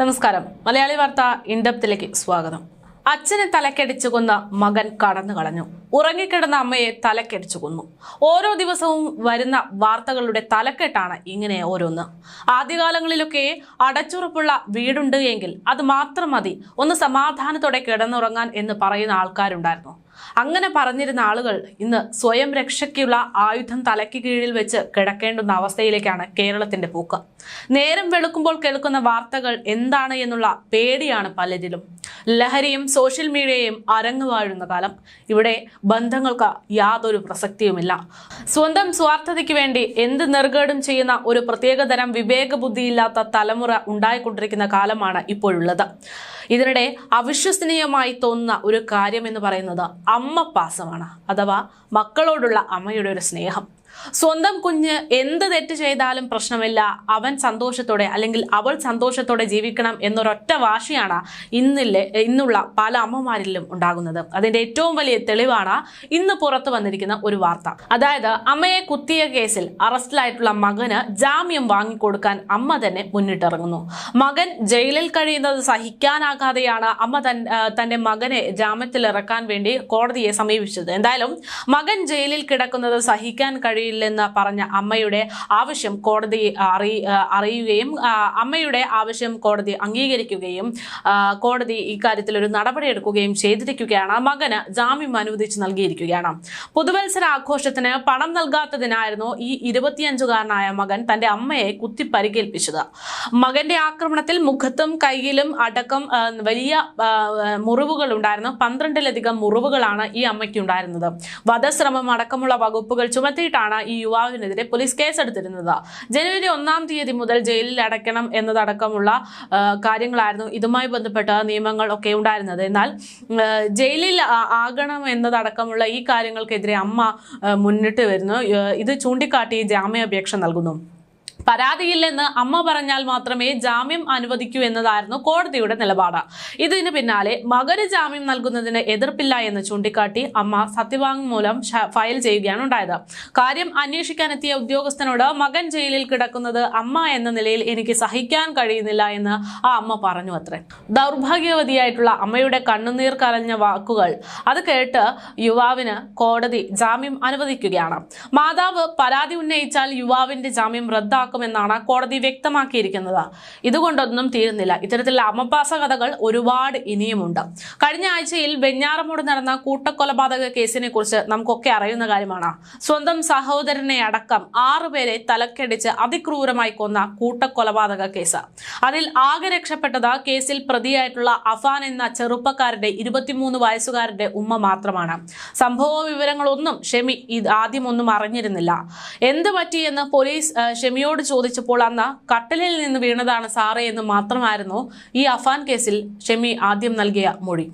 നമസ്കാരം. മലയാളി വാർത്ത ഇൻഡപ്തിലേക്ക് സ്വാഗതം. അച്ഛനെ തലക്കടിച്ചു കൊന്ന മകൻ കടന്നു കളഞ്ഞു ഉറങ്ങിക്കിടന്ന അമ്മയെ തലക്കടിച്ചു കൊന്നു. ഓരോ ദിവസവും വരുന്ന വാർത്തകളുടെ തലക്കെട്ടാണ് ഇങ്ങനെ ഓരോന്ന്. ആദ്യകാലങ്ങളിലൊക്കെ അടച്ചുറപ്പുള്ള വീടുണ്ട് എങ്കിൽ അത് മാത്രം മതി. ഒന്ന് സമാധാനത്തോടെ കിടന്നുറങ്ങാൻ എന്ന് പറയുന്ന ആൾക്കാരുണ്ടായിരുന്നു. അങ്ങനെ പറഞ്ഞിരുന്ന ആളുകൾ ഇന്ന് സ്വയം രക്ഷയ്ക്കുള്ള ആയുധം തലയ്ക്ക് കീഴിൽ വെച്ച് കിടക്കേണ്ടുന്ന അവസ്ഥയിലേക്കാണ് കേരളത്തിന്റെ പോക്ക്. നേരം വെളുക്കുമ്പോൾ കേൾക്കുന്ന വാർത്തകൾ എന്താണ് എന്നുള്ള പേടിയാണ് പലരിലും. ലഹരിയും സോഷ്യൽ മീഡിയയും അരങ്ങുവാഴുന്ന കാലം. ഇവിടെ ബന്ധങ്ങൾക്ക് യാതൊരു പ്രസക്തിയുമില്ല. സ്വന്തം സ്വാർത്ഥതയ്ക്ക് വേണ്ടി എന്ത് നെറുകേടും ചെയ്യുന്ന ഒരു പ്രത്യേകതരം വിവേക ബുദ്ധിയില്ലാത്ത തലമുറ ഉണ്ടായിക്കൊണ്ടിരിക്കുന്ന കാലമാണ് ഇപ്പോഴുള്ളത്. ഇതിനിടെ അവിശ്വസനീയമായി തോന്നുന്ന ഒരു കാര്യം എന്ന് പറയുന്നത് അമ്മ പാസമാണ് അഥവാ മക്കളോടുള്ള അമ്മയുടെ ഒരു സ്നേഹം. സ്വന്തം കുഞ്ഞ് എന്ത് തെറ്റ് ചെയ്താലും പ്രശ്നമില്ല. അവൻ സന്തോഷത്തോടെ അല്ലെങ്കിൽ അവൾ സന്തോഷത്തോടെ ജീവിക്കണം എന്നൊരൊറ്റ വാശിയാണ് ഇന്നില്ലെ ഇന്നുള്ള പല അമ്മമാരിലും ഉണ്ടാകുന്നത്. അതിന്റെ ഏറ്റവും വലിയ തെളിവാണ് ഇന്ന് പുറത്തു വന്നിരിക്കുന്ന ഒരു വാർത്ത. അതായത് അമ്മയെ കുത്തിയ കേസിൽ അറസ്റ്റിലായിട്ടുള്ള മകന് ജാമ്യം വാങ്ങിക്കൊടുക്കാൻ അമ്മ തന്നെ മുന്നിട്ടിറങ്ങുന്നു. മകൻ ജയിലിൽ കഴിയുന്നത് സഹിക്കാനാകാതെയാണ് അമ്മ തന്റെ മകനെ ജാമ്യത്തിൽ ഇറക്കാൻ വേണ്ടി കോടതിയെ സമീപിച്ചത്. എന്തായാലും മകൻ ജയിലിൽ കിടക്കുന്നത് സഹിക്കാൻ കഴിയില്ലെന്ന് പറഞ്ഞ അമ്മയുടെ ആവശ്യം കോടതി അറി അറിയുകയും അമ്മയുടെ ആവശ്യം കോടതി അംഗീകരിക്കുകയും കോടതി ഇക്കാര്യത്തിൽ ഒരു നടപടിയെടുക്കുകയും ചെയ്തിരിക്കുകയാണ്. മകന് ജാമ്യം അനുവദിച്ച് നൽകിയിരിക്കുകയാണ്. പുതുവത്സര ആഘോഷത്തിന് പണം നൽകാത്തതിനായിരുന്നു ഈ ഇരുപത്തിയഞ്ചുകാരനായ മകൻ തന്റെ അമ്മയെ കുത്തി പരിക്കേൽപ്പിച്ചത് മകന്റെ ആക്രമണത്തിൽ മുഖത്തും കയ്യിലും അടക്കം വലിയ മുറിവുകൾ ഉണ്ടായിരുന്നു. പന്ത്രണ്ടിലധികം മുറിവുകളാണ് ഈ അമ്മയ്ക്ക് ഉണ്ടായിരുന്നത് വധശ്രമം അടക്കമുള്ള വകുപ്പുകൾ ചുമത്തിയിട്ടാണ് ഈ യുവാവിനെതിരെ പോലീസ് കേസെടുത്തിരുന്നത്. ജനുവരി ഒന്നാം തീയതി മുതൽ ജയിലിൽ അടയ്ക്കണം എന്നതടക്കമുള്ള കാര്യങ്ങളായിരുന്നു ഇതുമായി ബന്ധപ്പെട്ട നിയമങ്ങൾ ഒക്കെ ഉണ്ടായിരുന്നത്. എന്നാൽ ജയിലിൽ ആകണം എന്നതടക്കമുള്ള ഈ കാര്യങ്ങൾക്കെതിരെ അമ്മ മുന്നിട്ട് വരുന്നു. ഇത് ചൂണ്ടിക്കാട്ടി ജാമ്യാപേക്ഷ നൽകുന്നു. പരാതിയില്ലെന്ന് അമ്മ പറഞ്ഞാൽ മാത്രമേ ജാമ്യം അനുവദിക്കൂ എന്നതായിരുന്നു കോടതിയുടെ നിലപാട്. ഇതിന് പിന്നാലെ മകന് ജാമ്യം നൽകുന്നതിന് എതിർപ്പില്ല എന്ന് ചൂണ്ടിക്കാട്ടി അമ്മ സത്യവാങ്മൂലം ഫയൽ ചെയ്യുകയാണ് ഉണ്ടായത്. കാര്യം അന്വേഷിക്കാനെത്തിയ ഉദ്യോഗസ്ഥനോട് മകൻ ജയിലിൽ കിടക്കുന്നത് അമ്മ എന്ന നിലയിൽ എനിക്ക് സഹിക്കാൻ കഴിയുന്നില്ല എന്ന് ആ അമ്മ പറഞ്ഞു അത്രേ. ദൗർഭാഗ്യവതിയായിട്ടുള്ള അമ്മയുടെ കണ്ണുനീർ കലഞ്ഞ വാക്കുകൾ അത് കേട്ട് യുവാവിന് കോടതി ജാമ്യം അനുവദിക്കുകയാണ്. മാതാവ് പരാതി ഉന്നയിച്ചാൽ യുവാവിന്റെ ജാമ്യം റദ്ദാക്കുമെന്നാണ് കോടതി വ്യക്തമാക്കിയിരിക്കുന്നത്. ഇതുകൊണ്ടൊന്നും തീരുന്നില്ല. ഇത്തരത്തിലുള്ള അമപാസ കഥകൾ ഒരുപാട് ഇനിയുമുണ്ട്. കഴിഞ്ഞ ആഴ്ചയിൽ വെഞ്ഞാറമൂട് നടന്ന കൂട്ടക്കൊലപാതക കേസിനെ കുറിച്ച് നമുക്കൊക്കെ അറിയുന്ന കാര്യമാണ്. സ്വന്തം സഹോദരനെ അടക്കം ആറുപേരെ തലക്കടിച്ച് അതിക്രൂരമായി കൊന്ന കൂട്ടക്കൊലപാതക കേസ്. അതിൽ ആകെ രക്ഷപ്പെട്ടത് കേസിൽ പ്രതിയായിട്ടുള്ള അഫാൻ എന്ന ചെറുപ്പക്കാരന്റെ ഇരുപത്തിമൂന്ന് വയസ്സുകാരന്റെ ഉമ്മ മാത്രമാണ്. സംഭവ വിവരങ്ങളൊന്നും ഷെമി ആദ്യമൊന്നും അറിഞ്ഞിരുന്നില്ല. എന്ത് പറ്റിയെന്ന് പോലീസ് ഷെമിയോട് ചോദിച്ചപ്പോൾ അന്ന് കട്ടലിൽ നിന്ന് വീണതാണ് സാറേ എന്ന് മാത്രമായിരുന്നു ഈ അഫാൻ കേസിൽ ഷെമി ആദ്യം നൽകിയ മൊഴി.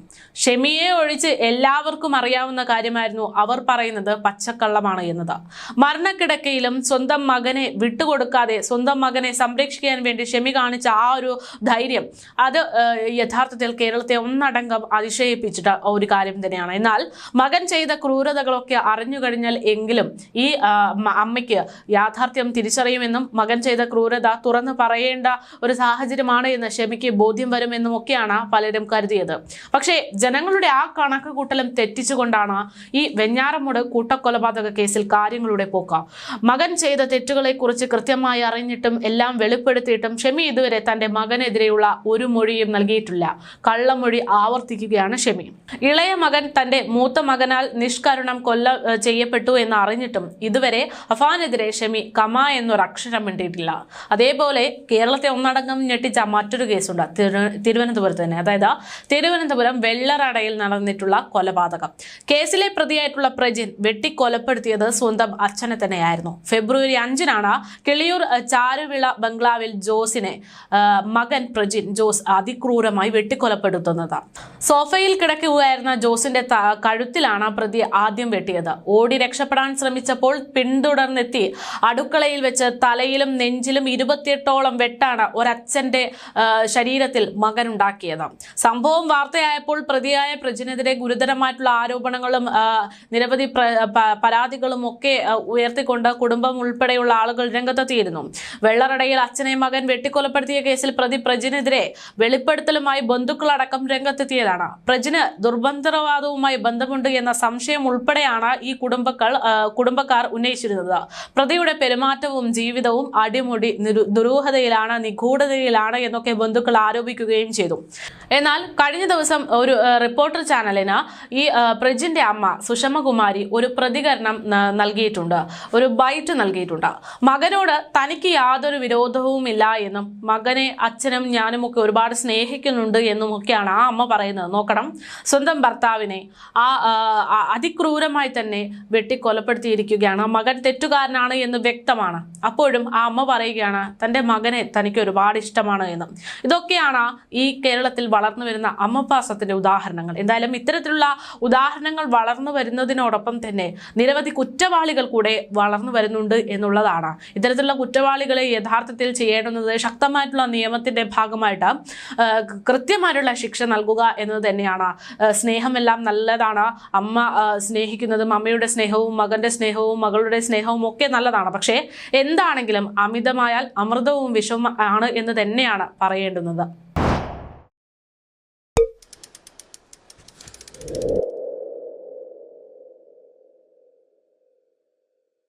ഷെമിയെ ഒഴിച്ച് എല്ലാവർക്കും അറിയാവുന്ന കാര്യമായിരുന്നു അവർ പറയുന്നത് പച്ചക്കള്ളമാണ് എന്നത്. മരണക്കിടക്കയിലും സ്വന്തം മകനെ വിട്ടുകൊടുക്കാതെ സ്വന്തം മകനെ സംരക്ഷിക്കാൻ വേണ്ടി ഷെമി കാണിച്ച ആ ഒരു ധൈര്യം അത് യഥാർത്ഥത്തിൽ കേരളത്തെ ഒന്നടങ്കം അതിശയിപ്പിച്ചിട്ട് ഒരു കാര്യം തന്നെയാണ്. എന്നാൽ മകൻ ചെയ്ത ക്രൂരതകളൊക്കെ അറിഞ്ഞു കഴിഞ്ഞാൽ എങ്കിലും ഈ അമ്മയ്ക്ക് യാഥാർത്ഥ്യം തിരിച്ചറിയുമെന്നും മകൻ ചെയ്ത ക്രൂരത തുറന്നു പറയേണ്ട ഒരു സാഹചര്യമാണ് എന്ന് ഷെമിക്ക് ബോധ്യം വരുമെന്നുമൊക്കെയാണ് പലരും കരുതിയത്. പക്ഷേ ജനങ്ങളുടെ ആ കണക്ക് കൂട്ടലും തെറ്റിച്ചുകൊണ്ടാണ് ഈ വെഞ്ഞാറമ്മൂട് കൂട്ടക്കൊലപാതക കേസിൽ കാര്യങ്ങളുടെ പോക്ക. മകൻ ചെയ്ത തെറ്റുകളെ കുറിച്ച് കൃത്യമായി അറിഞ്ഞിട്ടും എല്ലാം വെളിപ്പെടുത്തിയിട്ടും ഷെമി ഇതുവരെ തന്റെ മകനെതിരെയുള്ള ഒരു മൊഴിയും നൽകിയിട്ടില്ല. കള്ളമൊഴി ആവർത്തിക്കുകയാണ് ഷെമി. ഇളയ മകൻ തന്റെ മൂത്ത മകനാൽ നിഷ്കരുണം കൊല്ല ചെയ്യപ്പെട്ടു എന്ന് അറിഞ്ഞിട്ടും ഇതുവരെ അഫാനെതിരെ ഷെമി കമ എന്നൊരു അക്ഷരം മിണ്ടിയിട്ടില്ല. അതേപോലെ കേരളത്തെ ഒന്നടങ്കം ഞെട്ടിച്ച മറ്റൊരു കേസുണ്ട് തിരു- തിരുവനന്തപുരത്ത് തന്നെ അതായത് തിരുവനന്തപുരം വെള്ളറടയിൽ നടന്നിട്ടുള്ള കൊലപാതകം. കേസിലെ പ്രതിയായിട്ടുള്ള പ്രജിൻ വെട്ടിക്കൊലപ്പെടുത്തിയത് സ്വന്തം അച്ഛനെ തന്നെയായിരുന്നു. ഫെബ്രുവരി അഞ്ചിനാണ് കിളിയൂർ ചാരുവിള ബംഗ്ലാവിൽ ജോസിനെ മകൻ പ്രജിൻ ജോസ് അതിക്രൂരമായി വെട്ടിക്കൊലപ്പെടുത്തുന്നത്. സോഫയിൽ കിടക്കുകയായിരുന്ന ജോസിന്റെ കഴുത്തിലാണ് പ്രതി ആദ്യം വെട്ടിയത്. ഓടി രക്ഷപ്പെടാൻ ശ്രമിച്ചപ്പോൾ പിന്തുടർന്നെത്തി അടുക്കളയിൽ വെച്ച് തലയിൽ തലയിലും നെഞ്ചിലും ഇരുപത്തിയെട്ടോളം വെട്ടാണ് ഒരച്ഛന്റെ ശരീരത്തിൽ മകൻ ഉണ്ടാക്കിയത് സംഭവം വാർത്തയായപ്പോൾ പ്രതിയായ പ്രജിനെതിരെ ഗുരുതരമായിട്ടുള്ള ആരോപണങ്ങളും നിരവധി പരാതികളും ഒക്കെ ഉയർത്തിക്കൊണ്ട് കുടുംബം ഉൾപ്പെടെയുള്ള ആളുകൾ രംഗത്തെത്തിയിരുന്നു. വെള്ളറടയിൽ അച്ഛനെ മകൻ വെട്ടിക്കൊലപ്പെടുത്തിയ കേസിൽ പ്രതി പ്രജിനെതിരെ വെളിപ്പെടുത്തലുമായി ബന്ധുക്കളടക്കം രംഗത്തെത്തിയതാണ്. പ്രജിന് ദുർബന്ധവാദവുമായി ബന്ധമുണ്ട് എന്ന സംശയം ഉൾപ്പെടെയാണ് ഈ കുടുംബക്കൾ കുടുംബക്കാർ ഉന്നയിച്ചിരുന്നത്. പ്രതിയുടെ പെരുമാറ്റവും ജീവിതവും അടിമുടി ദുരൂഹതയിലാണ് നിഗൂഢതയിലാണ് എന്നൊക്കെ ബന്ധുക്കൾ ആരോപിക്കുകയും ചെയ്തു. എന്നാൽ കഴിഞ്ഞ ദിവസം ഒരു റിപ്പോർട്ടർ ചാനലിന് ഈ പ്രജിന്റെ അമ്മ സുഷമകുമാരി ഒരു പ്രതികരണം നൽകിയിട്ടുണ്ട്. ഒരു ബൈറ്റ് നൽകിയിട്ടുണ്ട്. മകനോട് തനിക്ക് യാതൊരു വിരോധവുമില്ല എന്നും മകനെ അച്ഛനും ഞാനും ഒക്കെ ഒരുപാട് സ്നേഹിക്കുന്നുണ്ട് എന്നും ഒക്കെയാണ് ആ അമ്മ പറയുന്നത്. നോക്കണം. സ്വന്തം ഭർത്താവിനെ ആ, അതിക്രൂരമായി തന്നെ വെട്ടിക്കൊലപ്പെടുത്തിയിരിക്കുകയാണ്. മകൻ തെറ്റുകാരനാണ് എന്ന് വ്യക്തമാണ്. അപ്പോഴും ആ അമ്മ പറയുകയാണ് തന്റെ മകനെ തനിക്ക് ഒരുപാട് ഇഷ്ടമാണ് എന്ന്. ഇതൊക്കെയാണ് ഈ കേരളത്തിൽ വളർന്നു വരുന്ന അമ്മപ്പാസത്തിന്റെ ഉദാഹരണങ്ങൾ. എന്തായാലും ഇത്തരത്തിലുള്ള ഉദാഹരണങ്ങൾ വളർന്നു വരുന്നതിനോടൊപ്പം തന്നെ നിരവധി കുറ്റവാളികൾ കൂടെ വളർന്നു വരുന്നുണ്ട് എന്നുള്ളതാണ്. ഇത്തരത്തിലുള്ള കുറ്റവാളികളെ യഥാർത്ഥത്തിൽ ചെയ്യേണ്ടുന്നത് ശക്തമായിട്ടുള്ള നിയമത്തിന്റെ ഭാഗമായിട്ട് കൃത്യമായിട്ടുള്ള ശിക്ഷ നൽകുക എന്നത് തന്നെയാണ്. സ്നേഹമെല്ലാം നല്ലതാണ്. അമ്മ സ്നേഹിക്കുന്നതും അമ്മയുടെ സ്നേഹവും മകന്റെ സ്നേഹവും മകളുടെ സ്നേഹവും ഒക്കെ നല്ലതാണ്. പക്ഷേ എന്താണെങ്കിലും അമിതമായാൽ അമൃതവും വിഷവും ആണ് എന്ന് തന്നെയാണ് പറയേണ്ടുന്നത്.